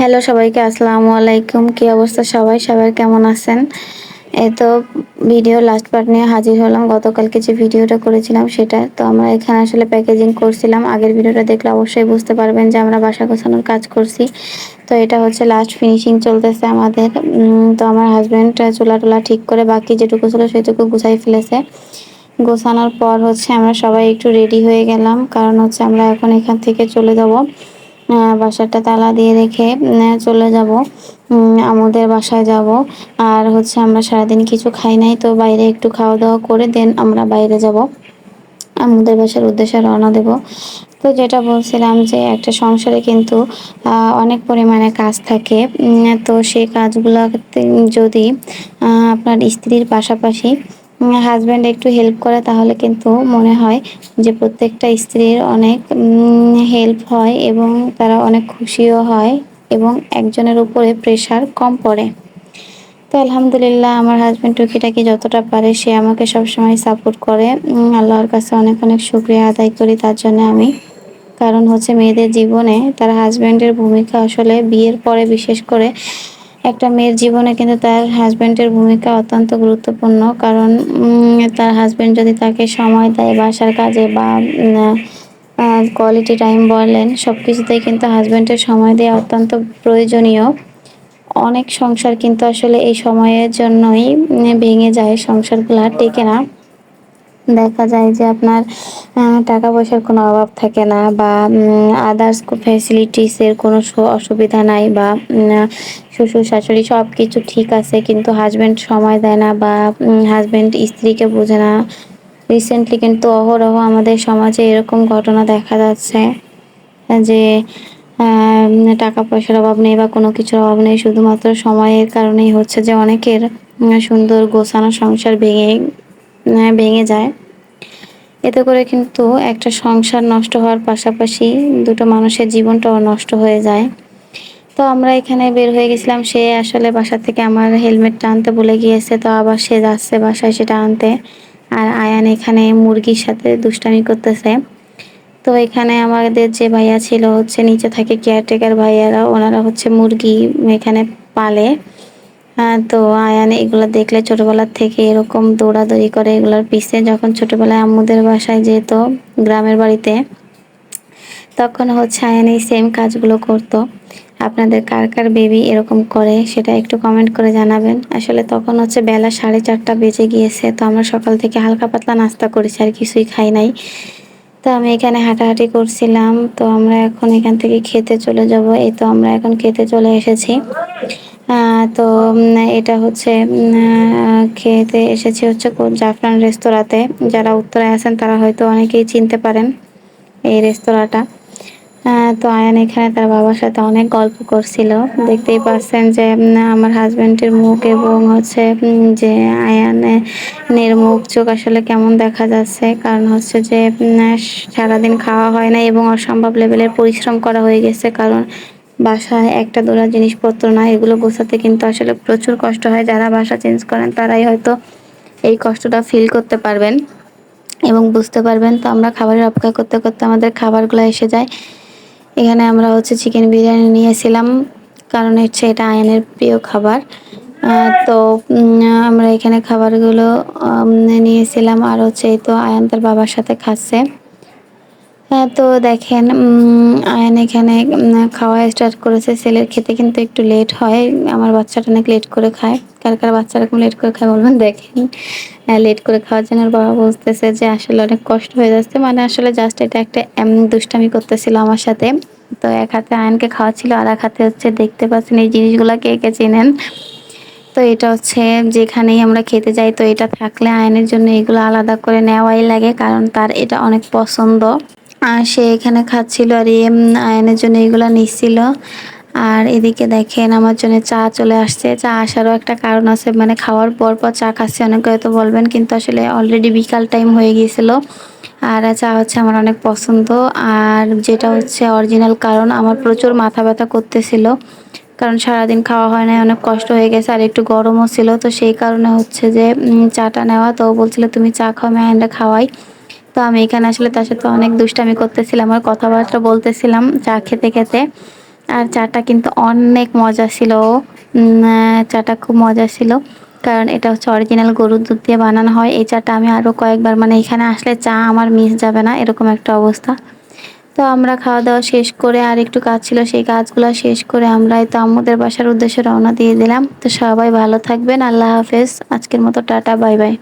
Hello সবাইকে, আসসালামু আলাইকুম। কি অবস্থা সবাই? সবাই কেমন আছেন? এই তো ভিডিও লাস্ট পার্ট নিয়ে হাজির হলাম। গতকালকে যে ভিডিওটা করেছিলাম সেটা, তো আমরা এখানে আসলে প্যাকেজিং করছিলাম। আগের ভিডিওটা দেখলে অবশ্যই বুঝতে পারবেন যে আমরা বাসা গোছানোর কাজ করছি। তো এটা হচ্ছে লাস্ট ফিনিশিং চলতেছে আমাদের। তো আমার হাজব্যান্ড চুলা টুলা ঠিক করে বাকি যেটুকু ছিল সেটুকু গুছাই ফেলেছে। গোছানোর পর হচ্ছে আমরা সবাই একটু রেডি হয়ে গেলাম। কারণ হচ্ছে আমরা এখন এখান থেকে চলে যাব। বাসাটা তালা দিয়ে রেখে চলে যাব। আমাদের বাসায় যাব। আর হচ্ছে আমরা সারাদিন কিছু খাই নাই, তো বাইরে একটু খাওয়া দাওয়া করে দেন আমরা বাইরে যাব। আমাদের বাসার উদ্দেশ্যে রওনা দেব। তো যেটা বলছিলাম যে একটা সংসারে কিন্তু অনেক পরিমাণে কাজ থাকে। তো সেই কাজগুলো যদি আপনার স্ত্রীর পাশাপাশি হাজব্যান্ড একটু হেল্প করে তাহলে কিন্তু মনে হয় যে প্রত্যেকটা স্ত্রীর অনেক হেল্প হয় এবং তারা অনেক খুশিও হয় এবং একজনের উপরে প্রেশার কম পড়ে। তো আলহামদুলিল্লাহ আমার হাজব্যান্ড টুকিটাকি যতটা পারে সে আমাকে সবসময় সাপোর্ট করে। আল্লাহর কাছে অনেক অনেক শুক্রিয়া আদায় করি তার জন্য আমি। কারণ হচ্ছে মেয়েদের জীবনে তার হাজব্যান্ডের ভূমিকা আসলে বিয়ের পরে বিশেষ করে একটা মেয়ের জীবনে কিন্তু তার হাজব্যান্ডের ভূমিকা অত্যন্ত গুরুত্বপূর্ণ। কারণ তার হাজব্যান্ড যদি তাকে সময় দেয় বাসার কাজে বা কোয়ালিটি টাইম বলেন সব কিছুতেই কিন্তু হাজব্যান্ডের সময় দেওয়া অত্যন্ত প্রয়োজনীয়। অনেক সংসার কিন্তু আসলে এই সময়ের জন্যই ভেঙে যায়, সংসারগুলো টেকে না। দেখা যায় যে আপনার টাকা পয়সার কোনো অভাব থাকে না বা আদার্স ফ্যাসিলিটিসের কোনো অসুবিধা নাই বা শ্বশুর, শাশুড়ি সব কিছু ঠিক আছে কিন্তু হাজব্যান্ড সময় দেয় না বা হাজব্যান্ড স্ত্রীকে বোঝে না। রিসেন্টলি কিন্তু অহরহ আমাদের সমাজে এরকম ঘটনা দেখা যাচ্ছে, যে টাকা পয়সার অভাব নেই বা কোনো কিছুর অভাব নেই, শুধুমাত্র সময়ের কারণেই হচ্ছে যে অনেকের সুন্দর গোছানো সংসার ভেঙে ভেঙে যায়। এতে করে কিন্তু একটা সংসার নষ্ট হওয়ার পাশাপাশি দুটো মানুষের জীবনটাও নষ্ট হয়ে যায়। তো আমরা এখানে বের হয়ে গেছিলাম, সে আসলে বাসা থেকে আমার হেলমেটটা আনতে বলে গিয়েছে, তো আবার সে যাচ্ছে বাসায় সেটা আনতে। আর আয়ান এখানে মুরগির সাথে দুষ্টামি করতেছে। তো এখানে আমাদের যে ভাইয়া ছিল হচ্ছে নিচে থাকে কেয়ারটেকার ভাইয়ারা, ওনারা হচ্ছে মুরগি এখানে পালে। তো আয়ান এগুলো দেখলে ছোটোবেলার থেকে এরকম দৌড়াদৌড়ি করে এগুলোর পিছে যখন ছোটোবেলায় আম্মুদের বাসায় যেত গ্রামের বাড়িতে, তখন হচ্ছে আয়ান এই সেম কাজগুলো করতো। আপনাদের কার কার বেবি এরকম করে সেটা একটু কমেন্ট করে জানাবেন। আসলে তখন হচ্ছে বেলা সাড়ে চারটা বেজে গিয়েছে, তো আমরা সকাল থেকে হালকা পাতলা নাস্তা করেছি, আর কিছুই খাই নাই। তো আমি এখানে হাঁটাহাঁটি করছিলাম, তো আমরা এখন এখান থেকে খেতে চলে যাব। এই তো আমরা এখন খেতে চলে এসেছি। তো এটা হচ্ছে খেতে এসেছি হচ্ছে জাফরান রেস্তোরাঁতে। যারা উত্তরায় আছেন, তারা হয়তো অনেকেই চিনতে পারেন এই রেস্তোরাঁটা। তো আয়ান এখানে তার বাবার সাথে অনেক গল্প করছিল। দেখতেই পাচ্ছেন যে আমার হাজব্যান্ডের মুখ এবং হচ্ছে যে আয়ানের মুখ, চোখ আসলে কেমন দেখা যাচ্ছে। কারণ হচ্ছে যে সারাদিন খাওয়া হয় না এবং অসম্ভব লেভেলের পরিশ্রম করা হয়ে গেছে। কারণ বাসায় একটা দোড়া জিনিসপত্র না এগুলো গোছাতে কিন্তু আসলে প্রচুর কষ্ট হয়। যারা বাসা চেঞ্জ করেন, তারাই হয়তো এই কষ্টটা ফিল করতে পারবেন এবং বুঝতে পারবেন। তো আমরা খাবারের অপেক্ষা করতে করতে আমাদের খাবারগুলো এসে যায়। এখানে আমরা হচ্ছে চিকেন বিরিয়ানি নিয়েছিলাম, কারণ হচ্ছে এটা আয়নের প্রিয় খাবার। তো আমরা এখানে খাবারগুলো নিয়েছিলাম। আর হচ্ছে এই তো আয়ান তার বাবার সাথে খাচ্ছে। তো দেখেন আয়ন এখানে খাওয়া স্টার্ট করেছে ছেলের খেতে কিন্তু একটু লেট হয়। আমার বাচ্চাটা অনেক লেট করে খায়। কার কার বাচ্চা এরকম লেট করে খায় বলবেন দেখেন। লেট করে খাওয়ার জন্য বাবা বুঝতেছে যে, আসলে অনেক কষ্ট হয়ে যাচ্ছে। মানে আসলে জাস্ট এটা একটা দুষ্টামি করতেছিল আমার সাথে। তো এক হাতে আয়নকে খাওয়াচ্ছিল, আর এক হাতে হচ্ছে দেখতে পাচ্ছেন এই জিনিসগুলো কে কে চেনেন? তো এটা হচ্ছে যেখানেই আমরা খেতে যাই, তো এটা থাকলে আয়নের জন্য এগুলো আলাদা করে নেওয়াই লাগে, কারণ তার এটা অনেক পছন্দ। সে এখানে খাচ্ছিল আর আয়নের জন্য এগুলো নিচ্ছিল। আর এদিকে দেখেন আমার জন্য চা চলে আসছে। চা আসারও একটা কারণ আছে মানে খাওয়ার পর পর চা খাচ্ছি, অনেকে হয়তো বলবেন, কিন্তু আসলে অলরেডি বিকাল টাইম হয়ে গিয়েছিল। আর চা হচ্ছে আমার অনেক পছন্দ। আর যেটা হচ্ছে অরিজিনাল কারণ, আমার প্রচুর মাথা ব্যথা করতেছিল। কারণ সারাদিন খাওয়া হয় না অনেক কষ্ট হয়ে গেছে, আর একটু গরমও ছিল। তো সেই কারণে হচ্ছে যে চাটা নেওয়া, তো বলছিল, তুমি চা খাও, আমি খাওয়াই। তো আমি এখানে আসলে তার সাথে অনেক দুষ্টামি করতেছিলাম আর কথাবার্তা বলতেছিলাম চা খেতে খেতে। আর চাটা কিন্তু অনেক মজা ছিল চাটা খুব মজা ছিল। কারণ এটা হচ্ছে অরিজিনাল গরুর দুধ দিয়ে বানানো হয়। এই চাটা আমি আরও কয়েকবার মানে এখানে আসলে চা আমার মিস যাবে না, এরকম একটা অবস্থা। তো আমরা খাওয়া দাওয়া শেষ করে আর একটু কাজ ছিল, সেই কাজগুলো শেষ করে আমরা তো আম্মুদের বাসার উদ্দেশ্যে রওনা দিয়ে দিলাম। তো সবাই ভালো থাকবেন, আল্লাহ হাফেজ। আজকের মতো টাটা, বাই বাই।